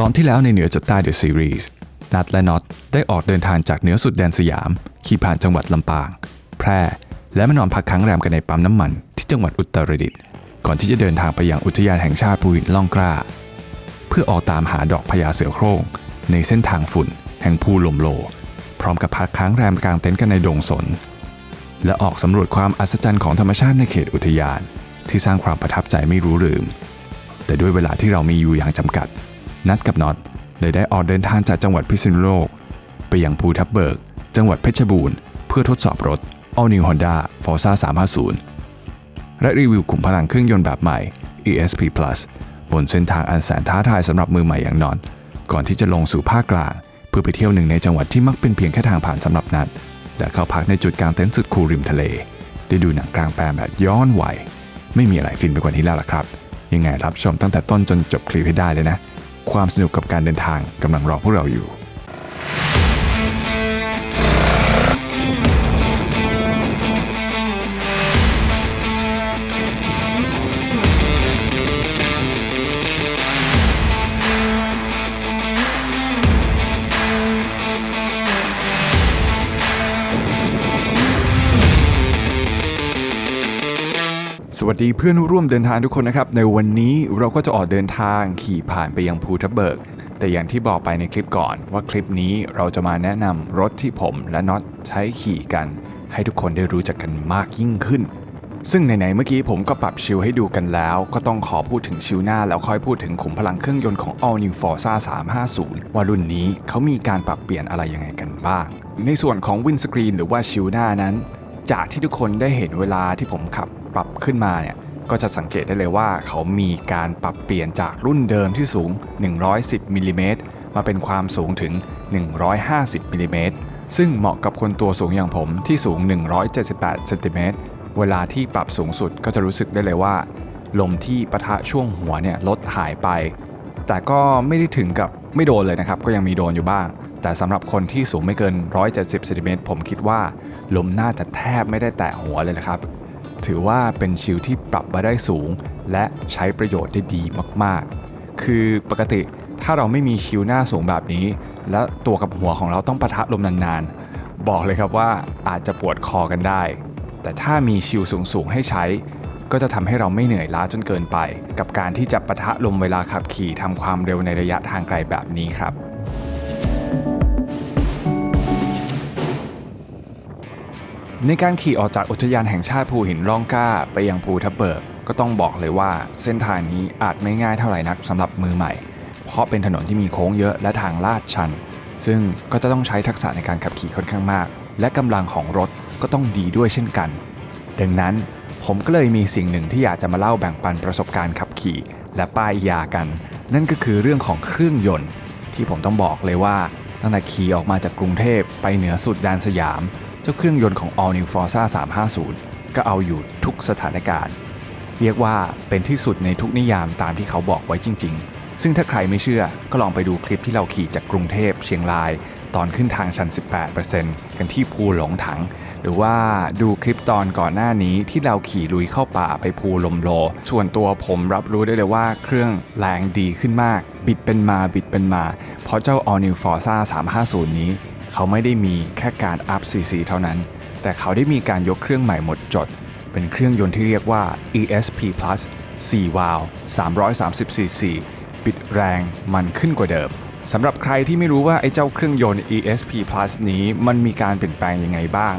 ตอนที่แล้วในเหนือจดใต้เดอะซีรีส์นัดและน็อตได้ออกเดินทางจากเหนือสุดแดนสยาม ขี่ผ่านจังหวัดลำปาง แพร่ และมานอนพักค้างแรมกันในปั๊มน้ำมัน ที่จังหวัดอุตรดิตถ์ก่อนที่จะเดินทางไปยังอุทยานแห่งชาติภูหินล่องกล้า เพื่อออกตามหาดอกพญาเสือโคร่ง ในเส้นทางฝุ่น แห่งภูลมโล พร้อมกับพักค้างแรมกลางเต็นท์กันในดงสน และออกสำรวจความอัศจรรย์ของธรรมชาติในเขตอุทยาน ที่สร้างความประทับใจไม่รู้ลืม แต่ด้วยเวลาที่เรามีอยู่อย่างจำกัด นัดกับน็อตเลยได้ออกเดินทางจากจังหวัดพิษณุโลก ไปยังภูทับเบิก จังหวัดเพชรบูรณ์ เพื่อทดสอบรถ All New Honda Forza 350 และรีวิวขุมพลังเครื่องยนต์แบบใหม่ ESP Plus บนเส้นทางอันแสนท้าทายสำหรับมือใหม่อย่างน็อตก่อนที่จะลงสู่ภาคกลาง เพื่อไปเที่ยวหนึ่งในจังหวัดที่มักเป็นเพียงแค่ทางผ่านสำหรับนัดและเข้าพักในจุดกลางเต็นท์สุดคูลริมทะเล ได้ดูหนังกลางแปลงแบบย้อนวัยไม่มีอะไรฟินไปกว่านี้แล้วล่ะครับ ยังไงรับชมตั้งแต่ต้นจนจบคลิปให้ได้เลยนะ ความสนุกกับการเดินทางกำลังรอพวกเราอยู่ วัสดีเพื่อนร่วมเดินทางทุกคนนะครับ ในวันนี้เราก็จะออกเดินทางขี่ผ่านไปยังภูทับเบิก แต่อย่างที่บอกไปในคลิปก่อนว่าคลิปนี้เราจะมาแนะนำรถที่ผมและน็อตใช้ขี่กัน ให้ทุกคนได้รู้จักกันมากยิ่งขึ้น ซึ่งไหนๆเมื่อกี้ผมก็ปรับชิลให้ดูกันแล้ว ก็ต้องขอพูดถึงชิลหน้าแล้วค่อยพูดถึงขุมพลังเครื่องยนต์ของ All New Forza 350 ว่ารุ่นนี้เขามีการปรับเปลี่ยนอะไรยังไงกันบ้าง ในส่วนของวินสกรีนหรือว่าชิลหน้านั้น จากที่ทุกคนได้เห็นเวลาที่ผมขับ ปรับขึ้นมาเนี่ยก็จะสังเกตได้เลยว่าเขามีการปรับเปลี่ยนจากรุ่นเดิมที่สูง 110มิลลิเมตรมาเป็นความสูงถึง 150มิลลิเมตรซึ่งเหมาะกับคนตัวสูงอย่างผมที่สูง 178เซนติเมตรเวลาที่ปรับสูงสุดก็จะรู้สึกได้เลยว่า ลมที่ปะทะช่วงหัวเนี่ยลดหายไป แต่ก็ไม่ได้ถึงกับไม่โดนเลยนะครับ ก็ยังมีโดนอยู่บ้าง แต่สำหรับคนที่สูงไม่เกิน 170เซนติเมตรผมคิดว่า ลมน่าจะแทบไม่ได้แตะหัวเลยนะครับ ถือว่าเป็นชิลที่ปรับมาได้สูง และใช้ประโยชน์ได้ดีมากๆ คือปกติถ้าเราไม่มีชิลหน้าสูงแบบนี้ และตัวกับหัวของเราต้องปะทะลมนานๆ บอกเลยครับว่าอาจจะปวดคอกันได้ แต่ถ้ามีชิลสูงๆให้ใช้ ก็จะทำให้เราไม่เหนื่อยล้าจนเกินไป กับการที่จะปะทะลมเวลาขับขี่ทำความเร็วในระยะทางไกลแบบนี้ครับ ในการขี่ออกจากอุทยานแห่งชาติภูหินร่องกล้าไปยังภูทับเบิก ก็ต้องบอกเลยว่าเส้นทางนี้อาจไม่ง่ายเท่าไหร่นักสำหรับมือใหม่ เพราะเป็นถนนที่มีโค้งเยอะและทางลาดชัน ซึ่งก็จะต้องใช้ทักษะในการขับขี่ค่อนข้างมาก และกำลังของรถก็ต้องดีด้วยเช่นกัน ดังนั้นผมก็เลยมีสิ่งหนึ่งที่อยากจะมาเล่าแบ่งปันประสบการณ์ขับขี่ และป้ายยากัน นั่นก็คือเรื่องของเครื่องยนต์ ที่ผมต้องบอกเลยว่าตั้งแต่ขี่ออกมาจากกรุงเทพไปเหนือสุดแดนสยาม จ้าเครื่องยนต์ของ All New Forza 350 ก็เอาอยู่ทุกสถานการณ์ เรียกว่าเป็นที่สุดในทุกนิยามตามที่เขาบอกไว้จริง ๆ ซึ่งถ้าใครไม่เชื่อก็ลองไปดูคลิปที่เราขี่จากกรุงเทพเชียงราย ตอนขึ้นทางชัน 18%กันที่ภูหลงถัง หรือว่าดูคลิปตอนก่อนหน้านี้ที่เราขี่ลุยเข้าป่าไปภูลมโล ส่วนตัวผมรับรู้ได้เลยว่าเครื่องแรงดีขึ้นมาก บิดเป็นมาบิดเป็นมา เพราะเจ้า All New Forza 350 นี้ เขาไม่ได้มีแค่การอัพ CC เท่านั้น แต่เขาได้มีการยกเครื่องใหม่หมดจด เป็นเครื่องยนต์ที่เรียกว่า ESP Plus 4วาล์ว330 cc บิดแรงมันขึ้นกว่าเดิมสำหรับใครที่ไม่รู้ว่าไอ้เจ้าเครื่องยนต์ ESP Plus นี้มันมีการเปลี่ยนแปลงยังไงบ้าง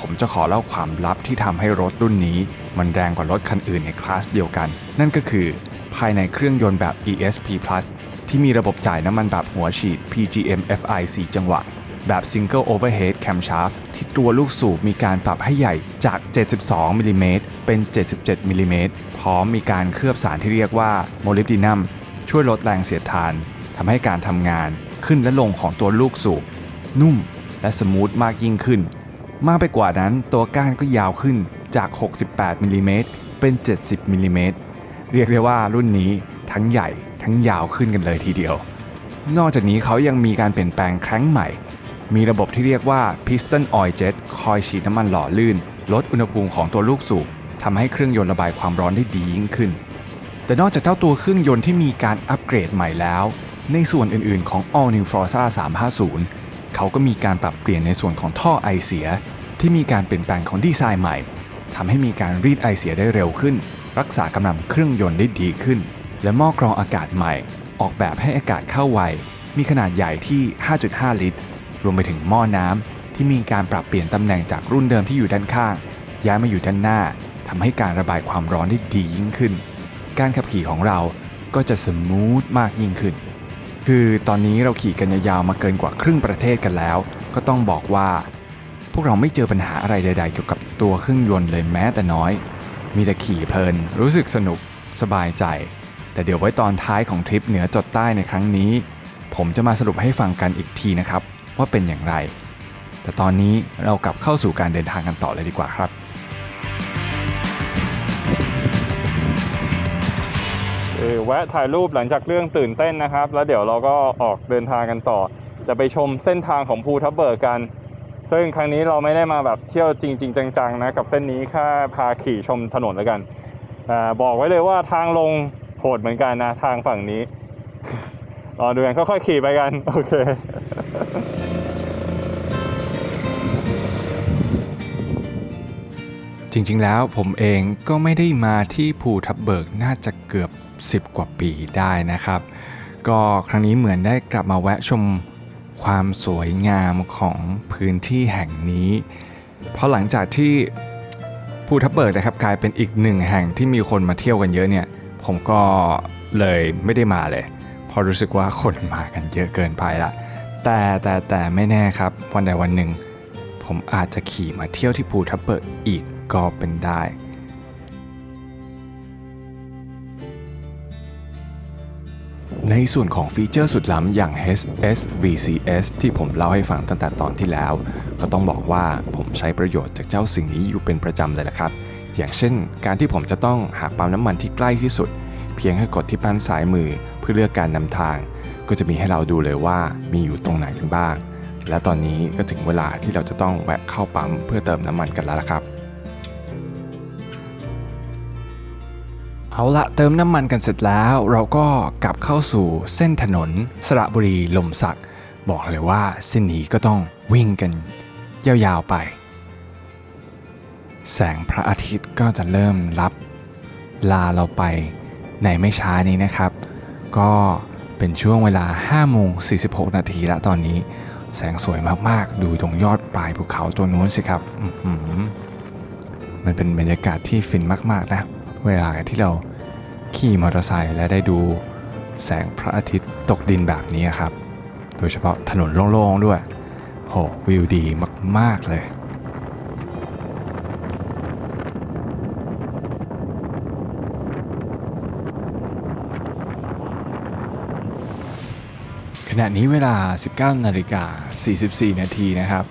ผมจะขอเล่าความลับที่ทำให้รถรุ่นนี้ มันแรงกว่ารถคันอื่นในคลาสเดียวกัน นั่นก็คือ ภายในเครื่องยนต์แบบ ESP Plus ที่มีระบบจ่ายน้ำมันแบบหัวฉีด PGM FI 4 จังหวะ แบบ Single Overhead Camshaft ที่ตัวลูกสูบมีการปรับให้ใหญ่จาก 72มิลลิเมตรเป็น 77มิลลิเมตรพร้อมมีการเคลือบสารที่เรียกว่าโมลิบดินัมช่วยลดแรงเสียดทานทำให้การทำงานขึ้นและลงของตัวลูกสูบ นุ่มและสมูทมากยิ่งขึ้น มากไปกว่านั้นตัวก้านก็ยาวขึ้นจาก 68มิลลิเมตรเป็น 70มิลลิเมตรเรียกได้ว่ารุ่นนี้ทั้งใหญ่ทั้งยาวขึ้นกันเลยทีเดียว นอกจากนี้เขายังมีการเปลี่ยนแปลงครั้งใหม่ มีระบบที่เรียกว่า Piston Oil Jet คอยฉีดน้ำมันหล่อลื่น ลดอุณหภูมิของตัวลูกสูบทำให้เครื่องยนต์ระบายความร้อนได้ดียิ่งขึ้น แต่นอกจากเจ้าตัวเครื่องยนต์ที่มีการอัปเกรดใหม่แล้ว ในส่วนอื่นๆของ All New Forza 350 เขาก็มีการปรับเปลี่ยนในส่วนของท่อไอเสีย ที่มีการเปลี่ยนแปลงของดีไซน์ใหม่ทำให้มีการรีดไอเสียได้เร็วขึ้น รักษากำลังเครื่องยนต์ได้ดีขึ้น และหม้อกรองอากาศใหม่ ออกแบบให้อากาศเข้าไวมีขนาดใหญ่ที่ 5.5 ลิตร รวมไปถึงหม้อน้ำที่มีการปรับเปลี่ยนตำแหน่งจากรุ่นเดิมที่อยู่ด้านข้าง ย้ายมาอยู่ด้านหน้าทำให้การระบายความร้อนได้ดียิ่งขึ้น การขับขี่ของเราก็จะสมูทมากยิ่งขึ้น คือตอนนี้เราขี่กันยาวๆมาเกินกว่าครึ่งประเทศกันแล้ว ก็ต้องบอกว่า พวกเราไม่เจอปัญหาอะไรใด ๆ เกี่ยวกับตัวเครื่องยนต์เลยแม้แต่น้อย มีแต่ขี่เพลิน รู้สึกสนุก สบายใจ แต่เดี๋ยวไว้ตอนท้ายของทริปเหนือจดใต้ในครั้งนี้ ผมจะมาสรุปให้ฟังกันอีกทีนะครับ ว่าเป็นอย่างไร แต่ตอนนี้เรากลับเข้าสู่การเดินทางกันต่อเลยดีกว่าครับเออแวะถ่ายรูปหลังจากเรื่องตื่นเต้นนะครับ แล้วเดี๋ยวเราก็ออกเดินทางกันต่อ จะไปชมเส้นทางของภูทับเบิกกัน ซึ่งครั้งนี้เราไม่ได้มาแบบเที่ยวจริง ๆ จังๆนะกับเส้นนี้แค่พาขี่ชมถนนแล้วกันอ่าบอกไว้เลยว่าทางลงโหดเหมือนกันนะทางฝั่งนี้ รอดูกันค่อยๆขี่ไปกัน โอเคจริงๆ แล้วผมเองก็ไม่ได้มาที่ภูทับเบิกน่าจะเกือบ 10 กว่าปีได้นะครับ ก็ครั้งนี้เหมือนได้กลับมาแวะชมความสวยงามของพื้นที่แห่งนี้ เพราะหลังจากที่ภูทับเบิกนะครับกลายเป็นอีกหนึ่งแห่งที่มีคนมาเที่ยวกันเยอะเนี่ย ผมก็เลยไม่ได้มาเลย พราะรู้สึกว่าคนมากันเยอะเกินไปละ แต่แต่แต่ไม่แน่ครับ วันใดวันหนึ่ง ผมอาจจะขี่มาเที่ยวที่ภูทับเบิกอีกก็เป็นได้ ในส่วนของฟีเจอร์สุดล้ำอย่าง HS VCS ที่ผมเล่าให้ฟังตั้งแต่ตอนที่แล้ว ก็ต้องบอกว่าผมใช้ประโยชน์จากเจ้าสิ่งนี้อยู่เป็นประจำเลยละครับ อย่างเช่น การที่ผมจะต้องหาปั๊มน้ำมันที่ใกล้ที่สุด เพียงแค่กดที่แป้นซ้ายมือ เพื่อเลือกการนำทาง ก็จะมีให้เราดูเลยว่ามีอยู่ตรงไหนกันบ้าง และตอนนี้ก็ถึงเวลาที่เราจะต้องแวะเข้าปั๊มเพื่อเติมน้ำมันกันแล้วละครับ เอาละเติมน้ำมันกันเสร็จแล้วเราก็กลับเข้าสู่เส้นถนน สระบุรีลมสัก บอกเลยว่าเส้นนี้ก็ต้องวิ่งกันยาวๆไป แสงพระอาทิตย์ก็จะเริ่มรับลาเราไปในไม่ช้านี้นะครับ ก็เป็นช่วงเวลา5โมง46 นาทีแล้วตอนนี้ แสงสวยมากๆ ดูตรงยอดปลายภูเขาตัวนู้นสิครับมันเป็นบรรยากาศที่ฟินมากๆนะ เวลาที่เราขี่มอเตอร์ไซค์และได้ดูแสงพระอาทิตย์ตกดินแบบนี้ครับ โดยเฉพาะถนนโล่งๆด้วย โหวิวดีมากๆเลย ขณะนี้เวลา 19นาฬิกา44 นาทีนะครับ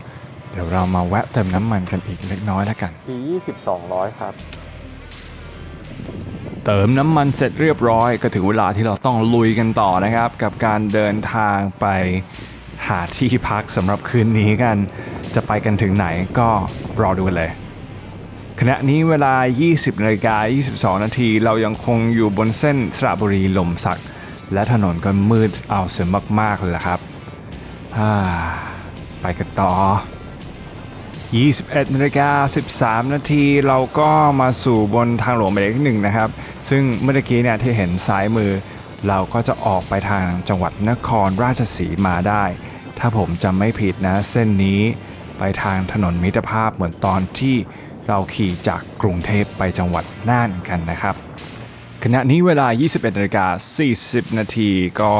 เดี๋ยวเรามาแวะเติมน้ำมันกันอีกเล็กน้อยแล้วกันที20 200 ครับ เติมน้ำมันเสร็จเรียบร้อย ก็ถึงเวลาที่เราต้องลุยกันต่อนะครับ กับการเดินทางไปหาที่พักสำหรับคืนนี้กัน จะไปกันถึงไหนก็รอดูกันเลยขณะนี้เวลา 20นาฬิกา22 นาที เรายังคงอยู่บนเส้นสระบุรีลมสัก และถนนก็มืดเอาเสียมากๆเลยละครับ ไปกันต่อ 21นาฬิกา13 นาทีเราก็มาสู่บนทางหลวงหมายเลขหนึ่งนะครับ ซึ่งเมื่อกี้เนี่ยที่เห็นซ้ายมือ เราก็จะออกไปทางจังหวัดนครราชสีมาได้ ถ้าผมจำไม่ผิดนะ เส้นนี้ไปทางถนนมิตรภาพเหมือนตอนที่เราขี่จากกรุงเทพไปจังหวัดน่านกันนะครับ ขณะนี้เวลา 21นาฬิกา40 นาทีก็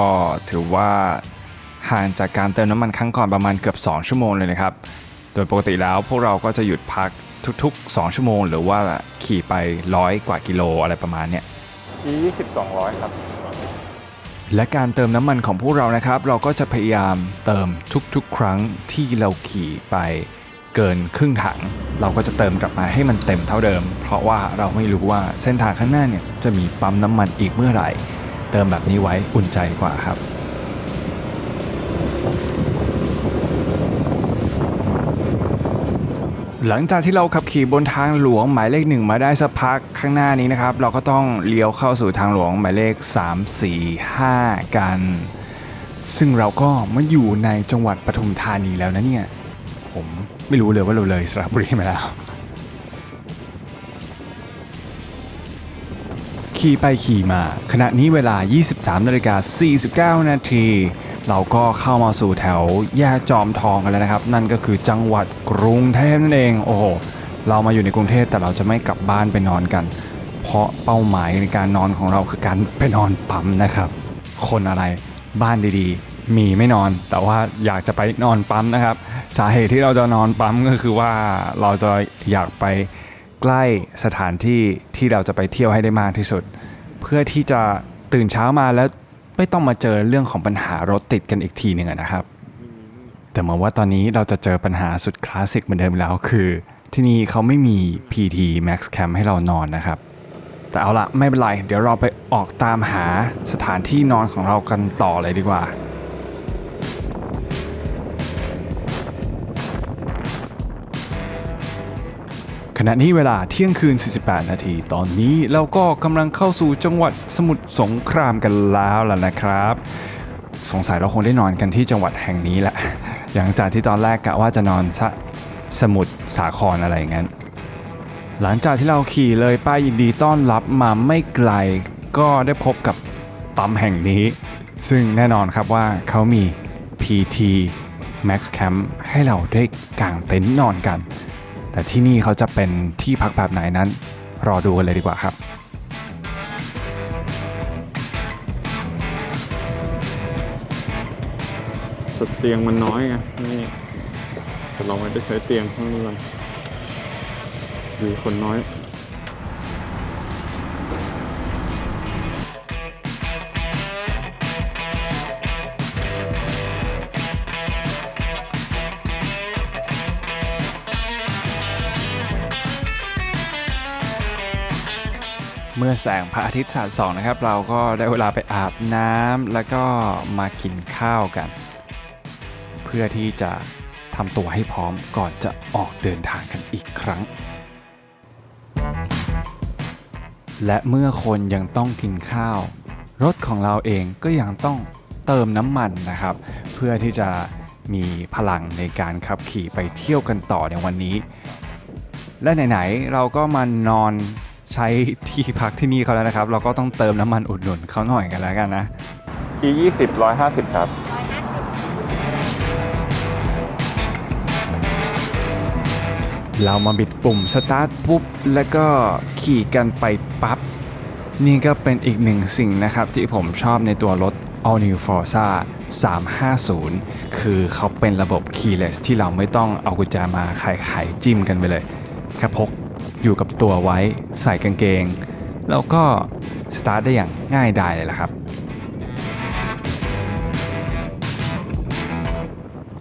ถือว่าห่างจากการเติมน้ำมันครั้งก่อนประมาณเกือบ 2 ชั่วโมงเลยนะครับ โดยปกติแล้วพวกเราก็จะหยุดพักทุกๆ 2 ชั่วโมง หรือว่าขี่ไปร้อยกว่ากิโลอะไรประมาณเนี้ยที20 200 ครับ และการเติมน้ำมันของพวกเรานะครับ เราก็จะพยายามเติมทุกๆ ครั้งที่เราขี่ไป เกินครึ่งถัง เราก็จะเติมกลับมาให้มันเต็มเท่าเดิม เพราะว่าเราไม่รู้ว่าเส้นทางข้างหน้าเนี่ยจะมีปั๊มน้ำมันอีกเมื่อไหร่ เติมแบบนี้ไว้อุ่นใจกว่าครับหลังจากที่เราขับขี่บนทางหลวงหมายเลขหนึ่งมาได้สักพักข้างหน้านี้นะครับ เราก็ต้องเลี้ยวเข้าสู่ทางหลวงหมายเลข 3 4 5 กัน ซึ่งเราก็มาอยู่ในจังหวัดปทุมธานีแล้วนะเนี่ย ไม่รู้เลยว่าเราเลยสระบุรีมาแล้ว ขี่ไปขี่มา ขณะนี้เวลา 23นาฬิกา49 นาทีเราก็เข้ามาสู่แถวแยกจอมทองกันแล้วนะครับ นั่นก็คือจังหวัดกรุงเทพนั่นเอง โอ้โห เรามาอยู่ในกรุงเทพแต่เราจะไม่กลับบ้านไปนอนกัน เพราะเป้าหมายในการนอนของเราคือการไปนอนปั๊มนะครับ คนอะไรบ้านดีๆ มีไม่นอน แต่ว่าอยากจะไปนอนปั๊มนะครับ สาเหตุที่เราจะนอนปั๊มก็คือว่าเราจะอยากไปใกล้สถานที่ที่เราจะไปเที่ยวให้ได้มากที่สุด เพื่อที่จะตื่นเช้ามาแล้วไม่ต้องมาเจอเรื่องของปัญหารถติดกันอีกทีหนึ่งนะครับ แต่เหมือนว่าตอนนี้เราจะเจอปัญหาสุดคลาสสิกเหมือนเดิมแล้วคือ ที่นี่เขาไม่มี PT Max Camp ให้เรานอนนะครับ แต่เอาละไม่เป็นไร เดี๋ยวเราไปออกตามหาสถานที่นอนของเรากันต่อเลยดีกว่า ขณะนี้เวลาเที่ยงคืน 48 นาที ตอนนี้เราก็กำลังเข้าสู่จังหวัดสมุทรสงครามกันแล้วล่ะนะครับ สงสัยเราคงได้นอนกันที่จังหวัดแห่งนี้แหละ หลังจากที่ตอนแรกกะว่าจะนอนสะสมุทรสาครอะไรอย่างนั้น หลังจากที่เราขี่เลยป้ายยินดีต้อนรับมาไม่ไกล ก็ได้พบกับปั๊มแห่งนี้ ซึ่งแน่นอนครับว่าเขามี PT Max Camp ให้เราได้กางเต็นท์นอนกัน แต่ที่นี่เขาจะเป็นที่พักแบบไหนนั้น รอดูกันเลยดีกว่าครับสุดเตียงมันน้อยไงนี่แต่เราไม่ได้ใช้เตียงข้างนี้เลยมีคนน้อย มื่อแสงพระอาทิตย์สาดส่องนะครับ เราก็ได้เวลาไปอาบน้ำแล้วก็มากินข้าวกัน เพื่อที่จะทำตัวให้พร้อมก่อนจะออกเดินทางกันอีกครั้ง และเมื่อคนยังต้องกินข้าว รถของเราเองก็ยังต้องเติมน้ำมันนะครับ เพื่อที่จะมีพลังในการขับขี่ไปเที่ยวกันต่อในวันนี้ และไหนๆเราก็มานอน ใช้ที่พักที่นี่เขาแล้วนะครับ เราก็ต้องเติมน้ำมันอุดหนุนเขาหน่อยกันแล้วกันนะ E ยี่สิบร้อยห้าสิบครับ เรามาบิดปุ่มสตาร์ทปุ๊บ แล้วก็ขี่กันไปปั๊บ นี่ก็เป็นอีกหนึ่งสิ่งนะครับ ที่ผมชอบในตัวรถ All New Forza 350 คือเขาเป็นระบบ keyless ที่เราไม่ต้องเอากุญแจมาไขไขจิ้มกันไปเลยแค่พก อยู่กับตัวไว้ใส่กางเกง แล้วก็สตาร์ทได้อย่างง่ายดายเลยล่ะครับ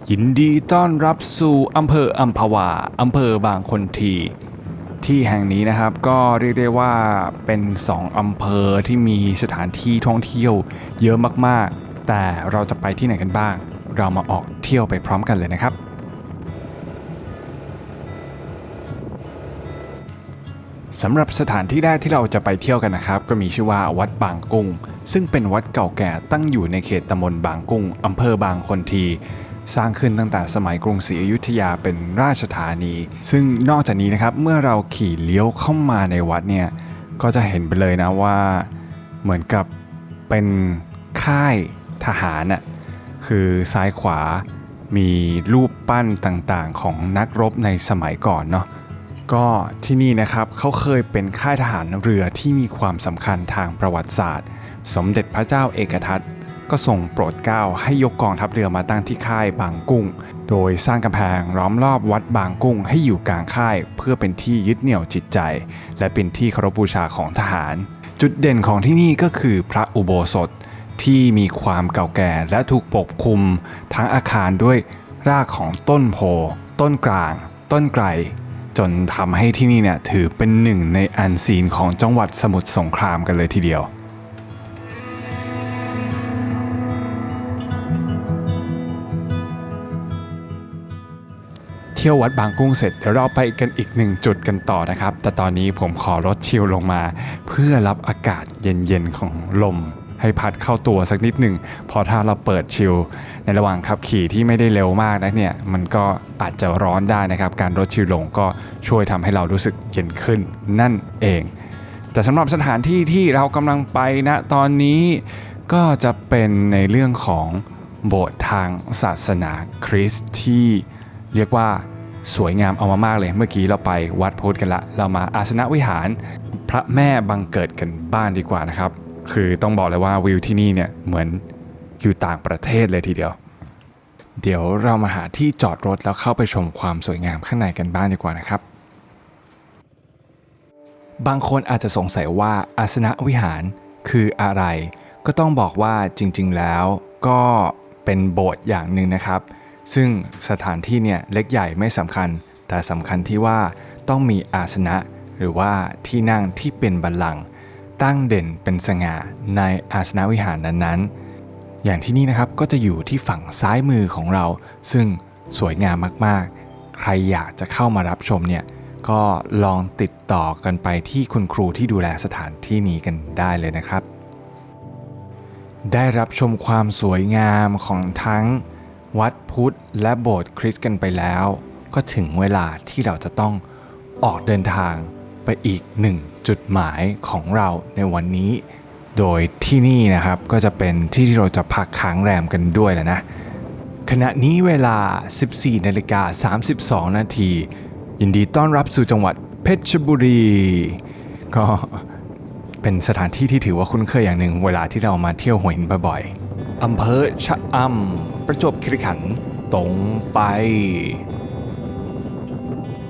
ยินดีต้อนรับสู่อำเภออัมพวาอำเภอบางคนทีที่แห่งนี้นะครับก็เรียกได้ว่าเป็น 2อำเภอที่มีสถานที่ท่องเที่ยวเยอะมากๆ แต่เราจะไปที่ไหนกันบ้าง เรามาออกเที่ยวไปพร้อมกันเลยนะครับ สำหรับสถานที่แรกที่เราจะไปเที่ยวกันนะครับ ก็มีชื่อว่าวัดบางกุ้ง ซึ่งเป็นวัดเก่าแก่ตั้งอยู่ในเขตตำบลบางกุ้งอำเภอบางคนที สร้างขึ้นตั้งแต่สมัยกรุงศรีอยุธยาเป็นราชธานี ซึ่งนอกจากนี้นะครับเมื่อเราขี่เลี้ยวเข้ามาในวัดเนี่ยก็จะเห็นไปเลยนะว่าเหมือนกับเป็นค่ายทหารน่ะคือซ้ายขวามีรูปปั้นต่างๆ ของนักรบในสมัยก่อนเนาะ ก็ที่นี่นะครับเขาเคยเป็นค่ายทหารเรือที่มีความสำคัญทางประวัติศาสตร์ สมเด็จพระเจ้าเอกทัตก็ทรงโปรดเกล้าให้ยกกองทัพเรือมาตั้งที่ค่ายบางกุ้ง โดยสร้างกำแพงล้อมรอบวัดบางกุ้งให้อยู่กลางค่ายเพื่อเป็นที่ยึดเหนี่ยวจิตใจ และเป็นที่เคารพบูชาของทหาร จุดเด่นของที่นี่ก็คือพระอุโบสถที่มีความเก่าแก่และถูกปกคลุม ทั้งอาคารด้วยรากของต้นโพ ต้นกลาง ต้นไกร จนทำให้ที่นี่เนี่ยถือเป็นหนึ่งในอันซีนของจังหวัดสมุทรสงครามกันเลยทีเดียว เที่ยววัดบางกุ้งเสร็จเดี๋ยวเราไปกันอีกหนึ่งจุดกันต่อนะครับ แต่ตอนนี้ผมขอลดชิลลงมา เพื่อรับอากาศเย็นๆของลม ให้พัดเข้าตัวสักนิดหนึ่งเพอถ้าเราเปิดชิลในระหว่างขับขี่ที่ไม่ได้เร็วมากนะเนี่ยมันก็อาจจะร้อนได้นะครับ การลดชิลลงก็ช่วยทำให้เรารู้สึกเย็นขึ้นนั่นเอง แต่สำหรับสถานที่ที่เรากำลังไปนะตอนนี้ก็จะเป็นในเรื่องของโบสถ์ทางศาสนาคริสต์ที่เรียกว่าสวยงามเอามากเลย เมื่อกี้เราไปวัดพุทธกันละ เรามาอาสนะวิหาร พระแม่บังเกิดกันบ้านดีกว่านะครับ คือต้องบอกเลยว่าวิวที่นี่เนี่ยเหมือนอยู่ต่างประเทศเลยทีเดียว เดี๋ยวเรามาหาที่จอดรถแล้วเข้าไปชมความสวยงามข้างในกันบ้างดีกว่านะครับ บางคนอาจจะสงสัยว่าอาสนะวิหารคืออะไร ก็ต้องบอกว่าจริงๆแล้วก็เป็นโบสถ์อย่างหนึ่งนะครับ ซึ่งสถานที่เนี่ยเล็กใหญ่ไม่สำคัญ แต่สำคัญที่ว่าต้องมีอาสนะ หรือว่าที่นั่งที่เป็นบัลลังก์ ตั้งเด่นเป็นสง่าในอาสนะวิหารนั้นๆ อย่างที่นี่นะครับก็จะอยู่ที่ฝั่งซ้ายมือของเรา ซึ่งสวยงามมากๆ ใครอยากจะเข้ามารับชมเนี่ยก็ลองติดต่อกันไปที่คุณครูที่ดูแลสถานที่นี้กันได้เลยนะครับ ได้รับชมความสวยงามของทั้งวัดพุทธและโบสถ์คริสต์กันไปแล้ว ก็ถึงเวลาที่เราจะต้องออกเดินทาง ไปอีกหนึ่งจุดหมายของเราในวันนี้ โดยที่นี่นะครับก็จะเป็นที่ที่เราจะพักค้างแรมกันด้วยแหละนะ ขณะนี้เวลา 14นาฬิกา32 นาที ยินดีต้อนรับสู่จังหวัดเพชรบุรี ก็เป็นสถานที่ที่ถือว่าคุ้นเคยอย่างหนึ่งเวลาที่เรามาเที่ยวหัวหินบ่อยๆอำเภอชะอำประจวบคีรีขันธ์ตรงไป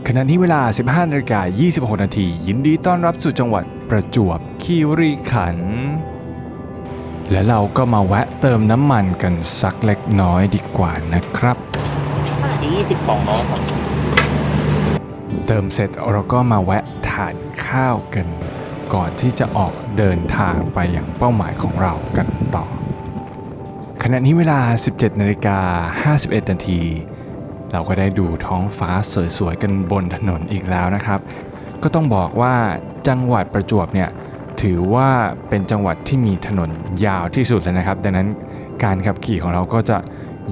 ขณะนี้เวลา 15นาฬิกา26 นาที ยินดีต้อนรับสู่จังหวัดประจวบคีรีขันธ์และเราก็มาแวะเติมน้ำมันกันสักเล็กน้อยดีกว่านะครับยี่สิบสองน้องครับ เติมเสร็จเราก็มาแวะทานข้าวกัน ก่อนที่จะออกเดินทางไปอย่างเป้าหมายของเรากันต่อ ขณะนี้เวลา 17นาฬิกา51 นาที เราก็ได้ดูท้องฟ้าสวยๆกันบนถนนอีกแล้วนะครับ ก็ต้องบอกว่าจังหวัดประจวบเนี่ยถือว่าเป็นจังหวัดที่มีถนนยาวที่สุดเลยนะครับ ดังนั้นการขับขี่ของเราก็จะ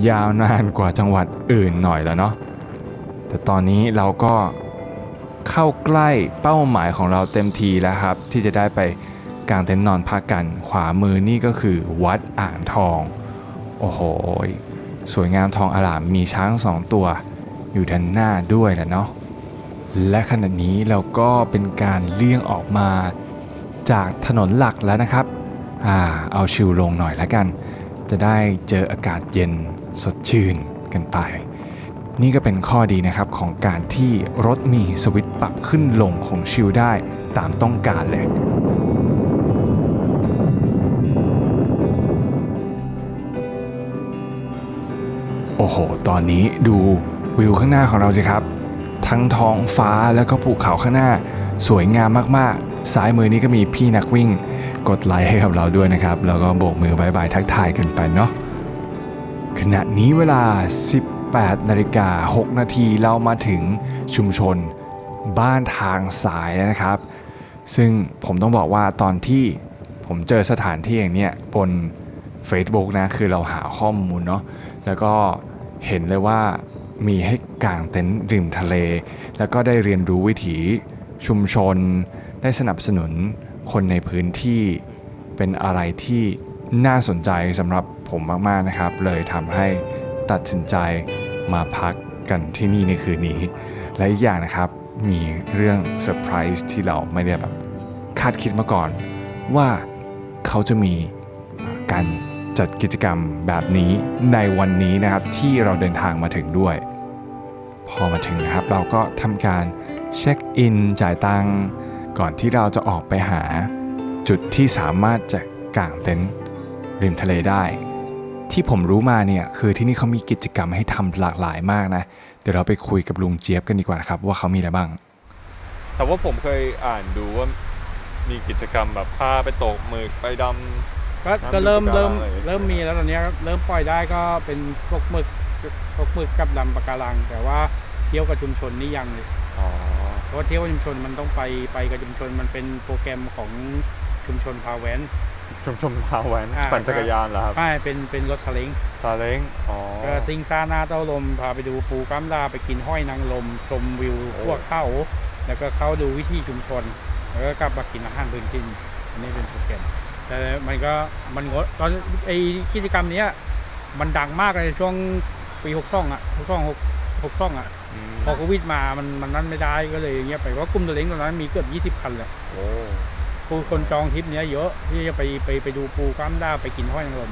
ยาวนานกว่าจังหวัดอื่นหน่อยแล้วเนาะแต่ตอนนี้เราก็เข้าใกล้เป้าหมายของเราเต็มทีแล้วครับ ที่จะได้ไปกางเต็นท์นอนพักกัน ขวามือนี่ก็คือวัดอ่างทอง โอ้โห สวยงามทองอลามมีช้างสองตัว อยู่ด้านหน้าด้วยแหละเนาะและขณะนี้เราก็เป็นการเลี่ยงออกมาจากถนนหลักแล้วนะครับอ่าเอาชิวลงหน่อยแล้วกัน จะได้เจออากาศเย็นสดชื่นกันไป นี่ก็เป็นข้อดีนะครับของการที่รถมีสวิตช์ปรับขึ้นลงของชิลได้ตามต้องการเลย โอ้โห ตอนนี้ดูวิวข้างหน้าของเราสิครับ ทั้งท้องฟ้าแล้วก็ภูเขาข้างหน้า สวยงามมากๆ ซ้ายมือนี้ก็มีพี่นักวิ่ง กดไลค์ให้กับเราด้วยนะครับ แล้วก็โบกมือบายบายทักทายกันไปเนาะ ขณะนี้เวลา 18นาฬิกา6นาทีเรามาถึงชุมชนบ้านทางสายแล้วนะครับ ซึ่งผมต้องบอกว่าตอนที่ผมเจอสถานที่อย่างเนี้ยบน Facebook นะ คือเราหาข้อมูลเนาะ แล้วก็เห็นเลยว่ามีให้กางเต็นท์ริมทะเล แล้วก็ได้เรียนรู้วิถีชุมชน ได้สนับสนุนคนในพื้นที่เป็นอะไรที่น่าสนใจสำหรับผมมากๆนะครับ เลยทำให้ตัดสินใจมาพักกันที่นี่ในคืนนี้ และอีกอย่างนะครับมีเรื่องเซอร์ไพรส์ที่เราไม่ได้แบบคาดคิดมาก่อน ว่าเขาจะมีการ จัดกิจกรรมแบบนี้ในวันนี้นะครับที่เราเดินทางมาถึงด้วย พอมาถึงนะครับเราก็ทำการเช็คอินจ่ายตังค์ก่อนที่เราจะออกไปหา จุดที่สามารถจะกางเต็นท์ริมทะเลได้ ที่ผมรู้มาเนี่ยคือที่นี่เขามีกิจกรรมให้ทำหลากหลายมากนะ เดี๋ยวเราไปคุยกับลุงเจี๊ยบกันดีกว่านะครับว่าเขามีอะไรบ้าง แต่ว่าผมเคยอ่านดูว่ามีกิจกรรมแบบพาไปตกหมึกไปดำ ก็น้ำก็เริ่มมีปะการังเริ่มอะไรอย่างเงี้ยเริ่มมีแล้วตอนเนี้ยครับเริ่มปล่อยได้ก็เป็นพวกหมึกพวกหมึกกับดำปะการัง แต่ว่าเที่ยวกับชุมชนนี่ยังเลยอ๋อเพราะว่าเที่ยวกับชุมชนมันต้องไปไปกับชุมชนมันเป็นโปรแกรมของชุมชนพาแวนชุมชนพาแวนอ่าปั่นจักรยานเหรอครับใช่เป็นเป็นรถทะเลงซาเล้งอ๋อก็ซิงซ่าหน้าเต้าลมพาไปดูปูกล้ามดาไปกินห้อยนางลมชมวิวโอ้พวกเข้า แล้วก็เข้าดูวิถีชุมชน แล้วก็กลับมากินอาหารพื้นถิ่นอันนี้เป็นโปรแกรม แต่มันก็มันงดตอนไอกิจกรรมเนี้ยมันดังมากเลยช่วงปีหกช่องอะหกช่องหกหกช่องอะอืมพอโควิดมามันมันนั่นไม่ได้ก็เลยเงียบไปเพราะกลุ่มตัวเล้งตอนนั้นมีเกือบยี่สิบคันเลยโอ้ผู้คนจองทริปเนี้ยเยอะที่จะไปไปไปดูปูกล้ามด้าไปกินห้อยนางรม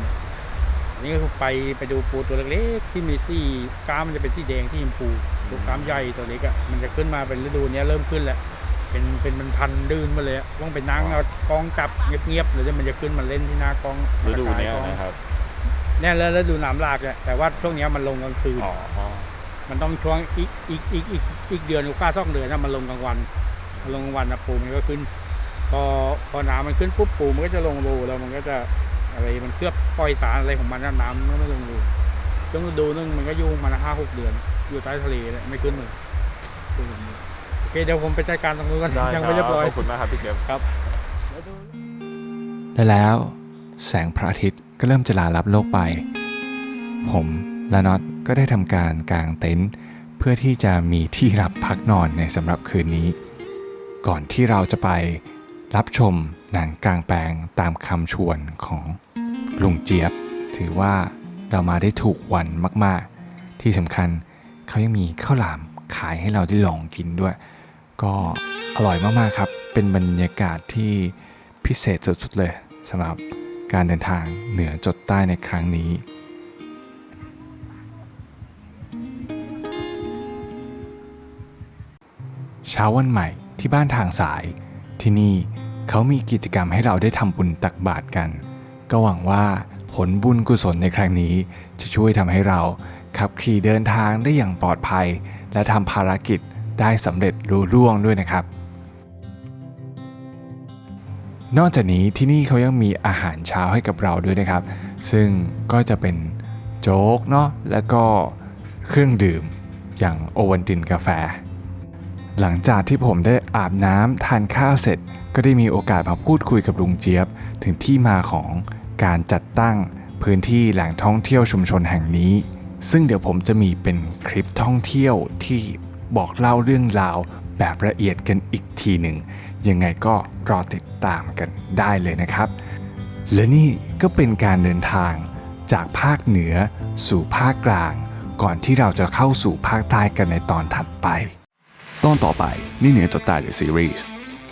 อันนี้ก็คือไปไปดูปูตัวเล็กๆที่มีซี่กล้ามมันจะเป็นสีแดงที่ชมพูปูกล้ามใหญ่ตัวเล็กอะมันจะขึ้นมาเป็นฤดูเนี้ยเริ่มขึ้นแล้ว เป็นเป็นมันพันดืนมาเลยอะต้องไปนั่งเอากล้องจับเงียบๆหรือมันจะขึ้นมาเล่นที่หน้ากล้องฤดูเนี้ยกล้องนะครับเนี่ยแล้วฤดูน้ำหลากเนี่ยแต่ว่าช่วงเนี้ยมันลงกลางคืนอ๋ออ๋อมันต้องช่วงอีกอีกอีกอีกอีกเดือนหรือก้าสองเดือนนะมันลงกลางวันมันลงกลางวันนะปูมันก็ขึ้น พอพอน้ำมันขึ้นปุ๊บปูมันก็จะลงรูแล้วมันก็จะอะไรมันเคลือบปล่อยสารอะไรของมันนะน้ำมันก็ไม่ลงรูช่วงฤดูนึงมันก็อยู่มาห้าหกเดือน อยู่ใต้ทะเลเลยไม่ขึ้นเลยขึ้นแบบนี้โอเคเดี๋ยวผมไปจัดการตรงนู้นกันได้ยังไม่เรียบร้อย ขอบคุณมากครับพี่เก็บครับ และแล้วแสงพระอาทิตย์ก็เริ่มจะลาลับโลกไป ผมและน็อตก็ได้ทำการกางเต็นท์เพื่อที่จะมีที่รับพักนอนในสำหรับคืนนี้ ก่อนที่เราจะไปรับชมหนังกลางแปลงตามคำชวนของลุงเจี๊ยบ ถือว่าเรามาได้ถูกวันมาก ๆ ที่สำคัญเขายังมีข้าวหลามขายให้เราได้ลองกินด้วย ก็อร่อยมากๆครับ เป็นบรรยากาศที่พิเศษสุดๆเลยสำหรับการเดินทางเหนือจดใต้ในครั้งนี้เช้าวันใหม่ที่บ้านทางสาย ที่นี่เขามีกิจกรรมให้เราได้ทำบุญตักบาตรกัน ก็หวังว่าผลบุญกุศลในครั้งนี้ จะช่วยทำให้เราขับขี่เดินทางได้อย่างปลอดภัย และทำภารกิจ ได้สำเร็จรุ่ร่วงด้วยนะครับ นอกจากนี้ที่นี่เขายังมีอาหารเช้าให้กับเราด้วยนะครับ ซึ่งก็จะเป็นโจ๊กเนาะแล้วก็เครื่องดื่มอย่างโอวัลตินกาแฟ หลังจากที่ผมได้อาบน้ำทานข้าวเสร็จ ก็ได้มีโอกาสมาพูดคุยกับลุงเจี๊ยบ ถึงที่มาของการจัดตั้งพื้นที่แหล่งท่องเที่ยวชุมชนแห่งนี้ ซึ่งเดี๋ยวผมจะมีเป็นคลิปท่องเที่ยวที่ บอกเล่าเรื่องราวแบบละเอียดกันอีกทีหนึ่ง ยังไงก็รอติดตามกันได้เลยนะครับ และนี่ก็เป็นการเดินทางจากภาคเหนือสู่ภาคกลาง ก่อนที่เราจะเข้าสู่ภาคใต้กันในตอนถัดไป ตอนต่อไปนี่เหนือจดใต้เดอะซีรีส์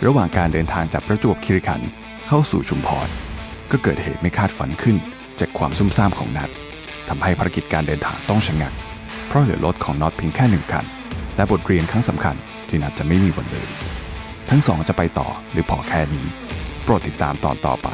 ระหว่างการเดินทางจากประจวบคีรีขันธ์เข้าสู่ชุมพรก็เกิดเหตุไม่คาดฝันขึ้น จากความซุ่มซ่ามของนัดทำให้ภารกิจการเดินทางต้องชะงัก เพราะเหลือรถของน็อตเพียงแค่หนึ่งคัน และบทเรียนครั้งสำคัญที่นัดจะไม่มีวันลืมทั้งสองจะไปต่อหรือพอแค่นี้ โปรดติดตามตอนต่อไป